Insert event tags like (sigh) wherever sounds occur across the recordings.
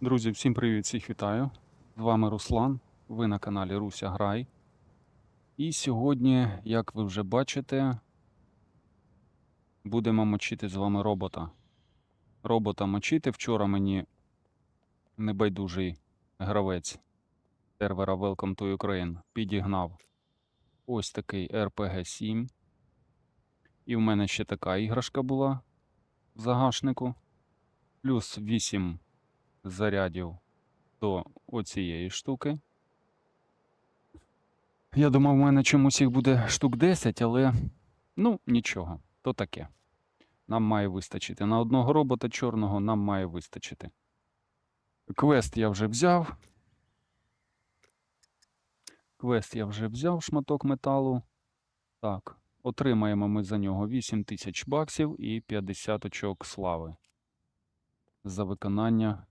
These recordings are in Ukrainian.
Друзі, всім привіт, всіх вітаю. З вами Руслан. Ви на каналі Руся Грай. І сьогодні, як ви вже бачите, будемо мочити з вами робота. Робота мочити. Вчора мені небайдужий гравець сервера Welcome to Ukraine підігнав ось такий RPG 7. І в мене ще така іграшка була в загашнику. Плюс 8 зарядів до оцієї штуки. Я думав, в мене чомусь їх буде штук 10, але ну, нічого, то таке. Нам має вистачити. На одного робота чорного нам має вистачити. Квест я вже взяв. Квест я вже взяв шматок металу. Так, отримаємо ми за нього 8 тисяч баксів і 50 очок слави за виконання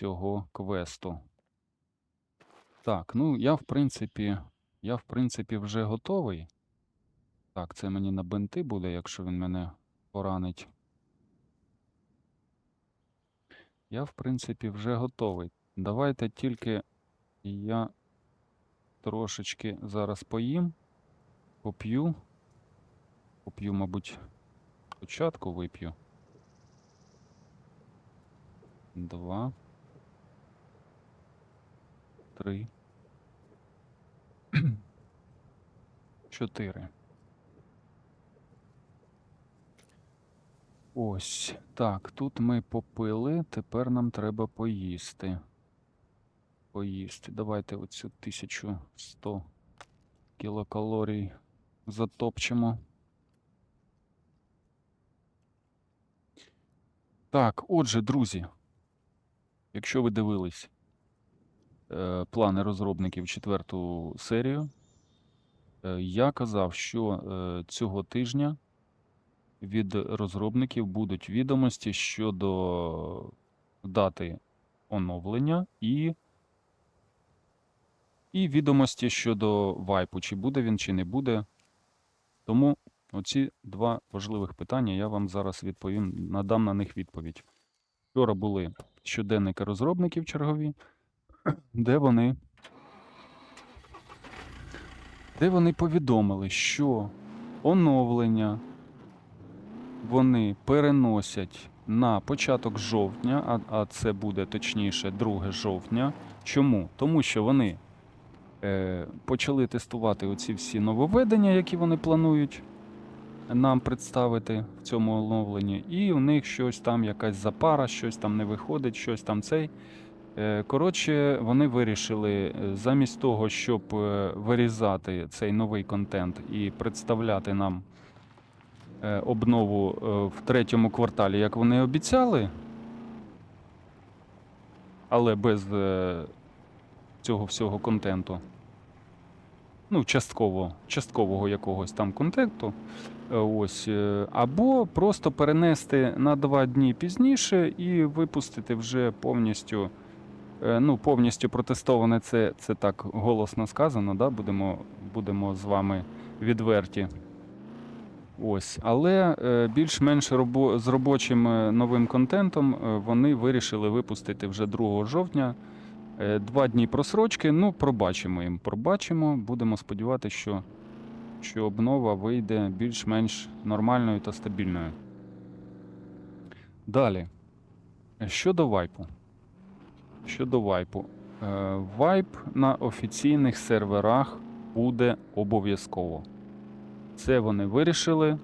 цього квесту. Так, ну я в принципі, я в принципі вже готовий. Так, це мені на бинти буде, якщо він мене поранить. Я, в принципі, вже готовий. Давайте тільки я трошечки зараз поїм, поп'ю. Поп'ю, мабуть, спочатку вип'ю. Два. Три. (clears throat) Чотири. Ось. Так, тут ми попили, тепер нам треба поїсти. Поїсти. Давайте оцю 1100 кілокалорій затопчемо. Так, отже, друзі, якщо ви дивились плани розробників четверту серію, е, я казав, що е, цього тижня від розробників будуть відомості щодо дати оновлення і, і відомості щодо вайпу, чи буде він, чи не буде. Тому оці два важливих питання я вам зараз відповім, надам на них відповідь. Вчора були щоденники розробників чергові, де вони, де вони повідомили, що оновлення вони переносять на початок жовтня, а, а це буде точніше 2 жовтня. Чому? Тому що вони е, почали тестувати оці всі нововведення, які вони планують нам представити в цьому оновленні, і у них щось там, якась запара, щось там не виходить, щось там цей. Е, Коротше, вони вирішили е, замість того, щоб е, вирізати цей новий контент і представляти нам обнову в третьому кварталі, як вони обіцяли, але без цього всього контенту. Ну, частково, часткового якогось там контенту. Ось, або просто перенести на два дні пізніше і випустити вже повністю. Е, Ну, повністю протестоване це, це так голосно сказано, да? будемо, будемо з вами відверті. Ось, але е, більш-менш робо, з робочим е, новим контентом вони вирішили випустити вже 2 жовтня. Два дні просрочки. Ну, пробачимо їм. Пробачимо. Будемо сподіватися, що, що обнова вийде більш-менш нормальною та стабільною. Далі. Щодо вайпу. Щодо вайпу. Е, Вайп на офіційних серверах буде обов'язково. Це вони вирішили.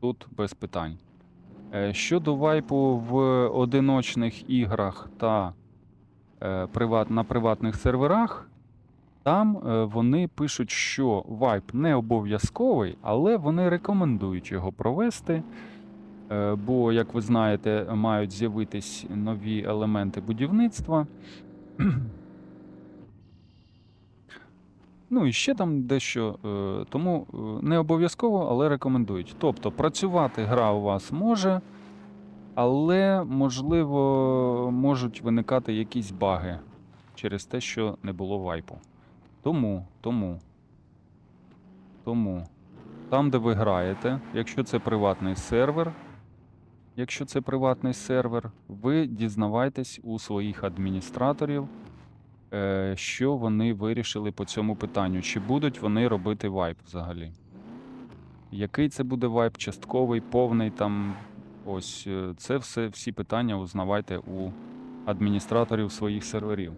Тут без питань. Е, Щодо вайпу в одиночних іграх та е, на приватних серверах, там вони пишуть, що вайп не обов'язковий, але вони рекомендують його провести. Е, Бо, як ви знаєте, мають з'явитись нові елементи будівництва. (clears throat) Ну і ще там дещо. е, Тому е, не обов'язково, але рекомендують. Тобто працювати гра у вас може, але, можливо, можуть виникати якісь баги через те, що не було вайпу. Тому, тому, тому, там, де ви граєте, якщо це приватний сервер, якщо це приватний сервер, ви дізнавайтесь у своїх адміністраторів, е, що вони вирішили по цьому питанню. Чи будуть вони робити вайп взагалі? Який це буде вайп, частковий, повний там. Ось е, це все, всі питання узнавайте у адміністраторів своїх серверів.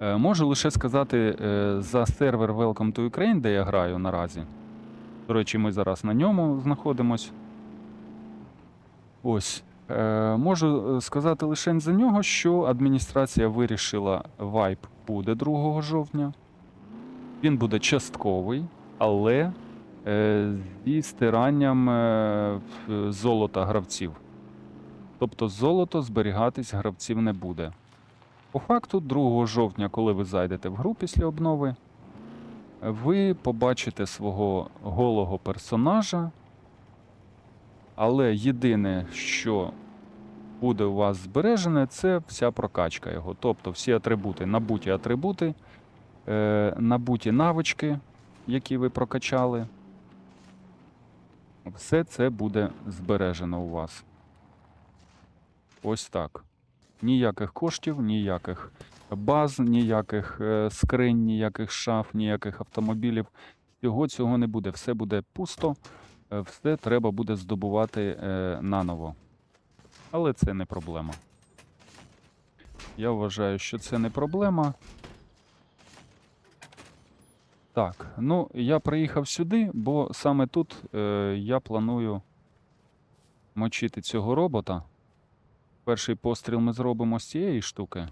Е, Можу лише сказати за сервер Welcome to Ukraine, де я граю наразі. До речі, ми зараз на ньому знаходимось. Ось. Е, Можу е, сказати лише за нього, що адміністрація вирішила вайп буде 2 жовтня. Він буде частковий, але е, зі стиранням золота гравців. Тобто золото зберігатись гравців не буде. По факту, 2 жовтня, коли ви зайдете в гру після обнови, ви побачите свого голого персонажа. Але єдине, що буде у вас збережене, це вся прокачка його. Тобто всі атрибути, набуті атрибути, е, набуті навички, які ви прокачали. Все це буде збережено у вас. Ось так. Ніяких коштів, ніяких баз, ніяких е, скринь, ніяких шаф, ніяких автомобілів. Всього цього не буде. Все буде пусто, все треба буде здобувати е, наново. Але це не проблема. Я вважаю, що це не проблема. Так, ну я приїхав сюди, бо саме тут е, я планую мочити цього робота. Перший постріл ми зробимо з цієї штуки.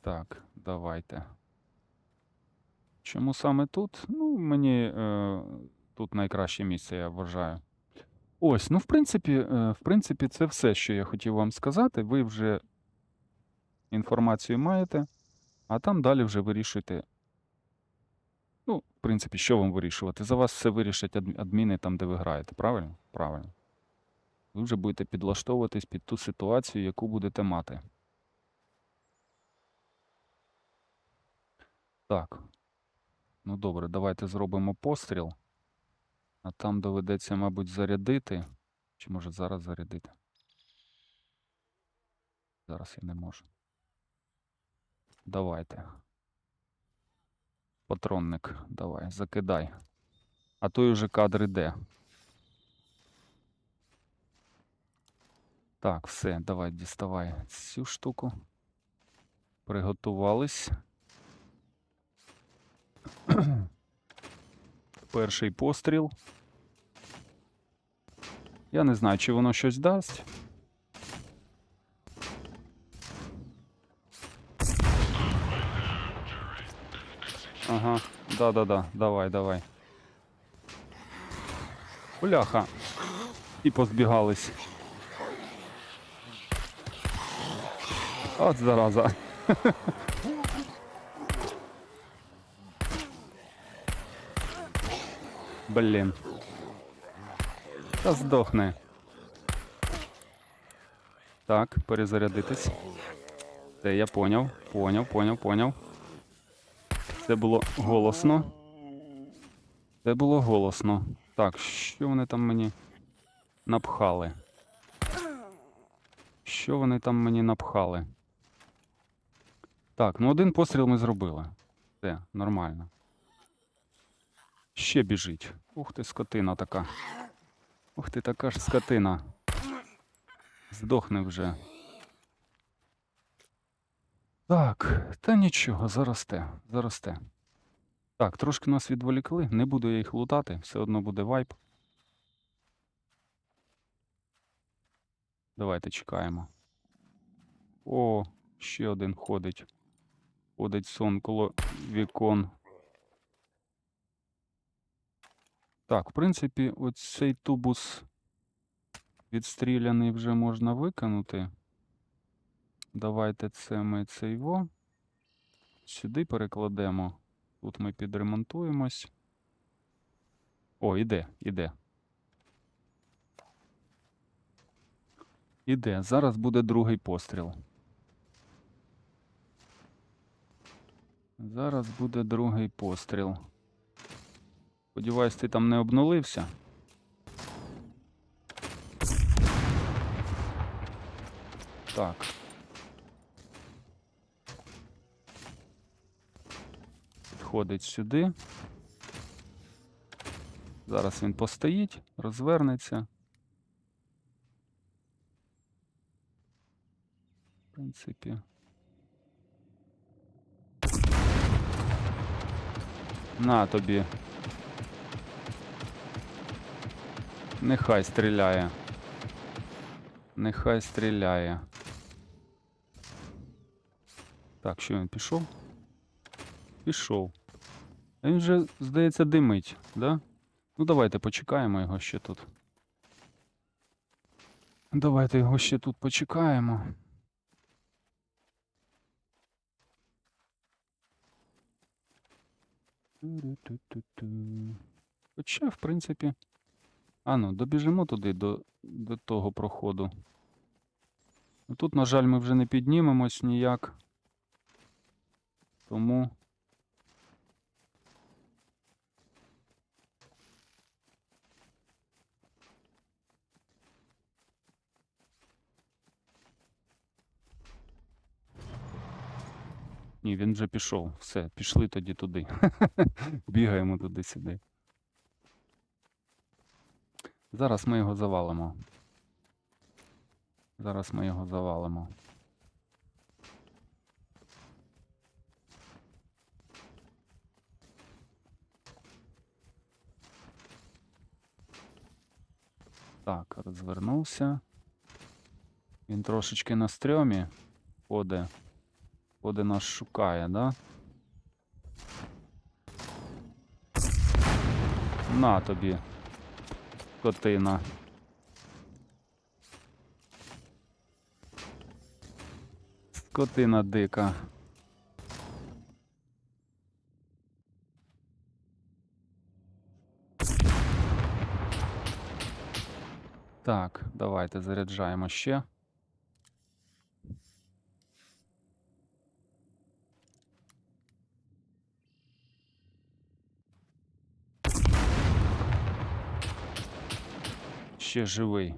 Так, давайте. Чому саме тут? Ну, мені е, тут найкраще місце, я вважаю. Ось, ну, в принципі, е, в принципі, це все, що я хотів вам сказати. Ви вже інформацію маєте, а там далі вже вирішуйте. Ну, в принципі, що вам вирішувати? За вас все вирішать адміни там, де ви граєте, правильно? Правильно. Ви вже будете підлаштовуватись під ту ситуацію, яку будете мати. Так. Ну добре, давайте зробимо постріл. А там доведеться, мабуть, зарядити. Чи може зараз зарядити? Зараз я не можу. Давайте. Патронник, давай, закидай. А той уже кадр іде. Так, все, давай, діставай цю штуку. Приготувались. (clears throat) Перший постріл. Я не знаю, чи воно щось дасть. Ага, да-да-да, давай, давай. Бляха. І позбігались. От зараза. (laughs) Блін. Та здохне. Так, перезарядитись. Це я поняв, поняв, поняв, поняв. Це було голосно. Це було голосно. Так, що вони там мені напхали? Що вони там мені напхали? Так, ну один постріл ми зробили. Все, нормально. Ще біжить. Ух ти, скотина така. Ух ти, така ж скотина. Здохне вже. Так, та нічого, заросте, заросте. Так, трошки нас відволікли, не буду я їх лутати, все одно буде вайп. Давайте чекаємо. О, ще один ходить. Ходить сон коло вікон. Так, в принципі, оцей тубус відстріляний вже можна викинути. Давайте це ми цей во. Сюди перекладемо. Тут ми підремонтуємось. О, іде, іде. Іде. Зараз буде другий постріл. Зараз буде другий постріл. Сподіваюсь, ти там не обнулився. Так. Підходить сюди. Зараз він постоїть, розвернеться. В принципі. На тобі. Нехай стріляє. Нехай стріляє. Так, що він пішов? Пішов. Він вже, здається, димить, да? Ну, давайте почекаємо його ще тут. Давайте його ще тут почекаємо. Хоча, в принципі. А ну, добіжимо туди до, до того проходу. Ну, Тут, на жаль, ми вже не піднімемось ніяк. Тому. Ні, він вже пішов. Все, пішли тоді туди. (laughs) Бігаємо туди-сюди. Зараз ми його завалимо. Зараз ми його завалимо. Так, розвернувся. Він трошечки на стрьомі ходить. Ходить нас шукає, да? На тобі. Котина. Скотина дика. Так, давайте заряджаємо ще. Ще живий.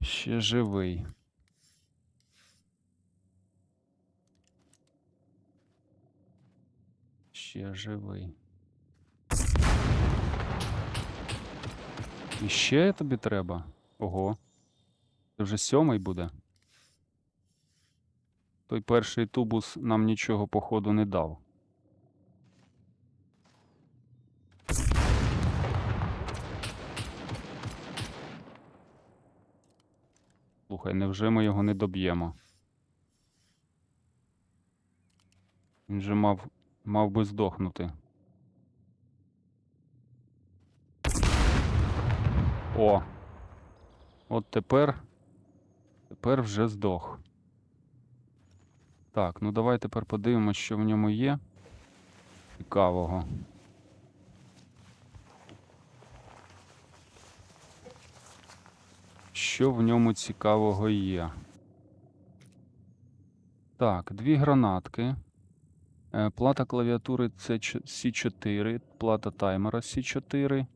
Ще живий. Ще живий. І ще тобі треба? Ого. Це вже сьомий буде. Той перший тубус нам нічого, походу, не дав. Слухай, невже ми його не доб'ємо? Він же мав, мав би здохнути. О! От тепер. Тепер вже здох. Так, ну давай тепер подивимось, що в ньому є. Цікавого. Що в ньому цікавого є? Так, дві гранатки. Е, Плата клавіатури C4, плата таймера C4,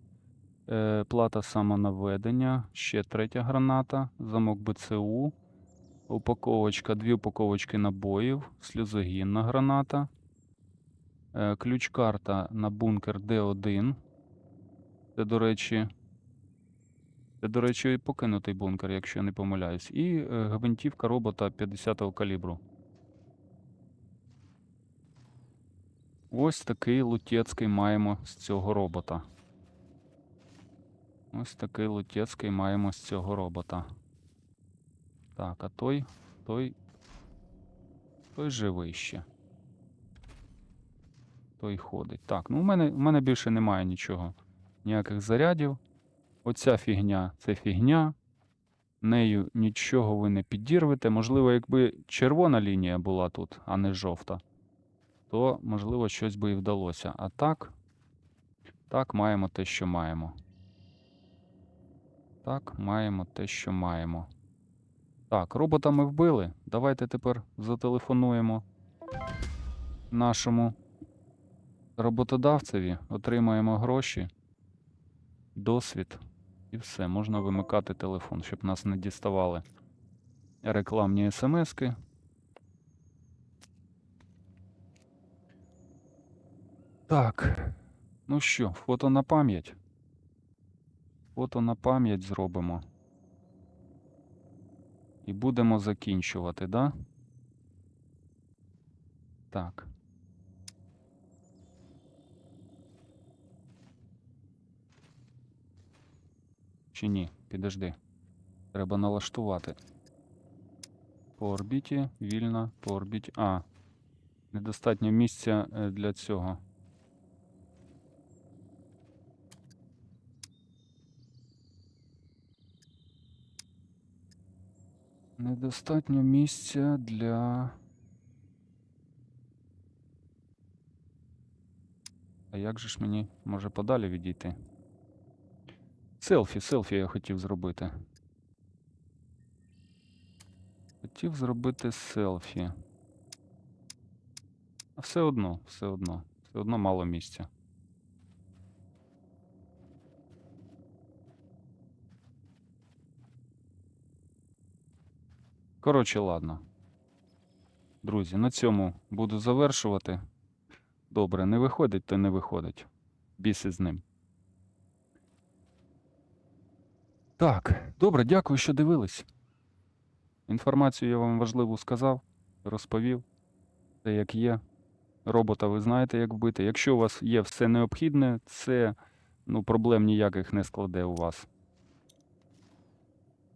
е, плата самонаведення, ще третя граната, замок БЦУ, упаковочка, дві упаковочки набоїв, сльозогінна граната, е, ключ-карта на бункер Д1. Це, до речі, це, до речі, покинутий бункер, якщо я не помиляюсь. І е, гвинтівка робота 50-го калібру. Ось такий лутецький маємо з цього робота. Ось такий лутецький маємо з цього робота. Так, а той, той. Той живий ще. Той ходить. Так, ну у мене, у мене більше немає нічого. Ніяких зарядів. Оця фігня це фігня. Нею нічого ви не підірвете. Можливо, якби червона лінія була тут, а не жовта, то, можливо, щось би і вдалося. А так, так, маємо те, що маємо. Так, маємо те, що маємо. Так, робота ми вбили. Давайте тепер зателефонуємо нашому роботодавцеві, отримаємо гроші, досвід і все. Можна вимикати телефон, щоб нас не діставали рекламні смски. Так. Ну що, фото на пам'ять. Фото на пам'ять зробимо. І будемо закінчувати, да? Так. Чи ні? Підожди. Треба налаштувати. По орбіті, вільно, по орбіті. А. Недостатньо місця е, для цього. Недостатньо місця для. А як же ж мені може подалі відійти? Селфі, селфі я хотів зробити. Хотів зробити селфі. Все одно, все одно, все одно мало місця. Коротше, ладно. Друзі, на цьому буду завершувати. Добре, не виходить, то не виходить. Біси з ним. Так, добре, дякую, що дивились. Інформацію я вам важливу сказав, розповів. Те, як є. Робота ви знаєте, як вбити. Якщо у вас є все необхідне, це ну, проблем ніяких не складе у вас.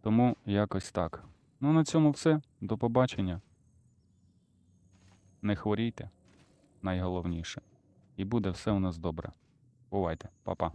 Тому якось так. Ну, на цьому все. До побачення. Не хворійте, найголовніше. І буде все у нас добре. Бувайте, Па-па.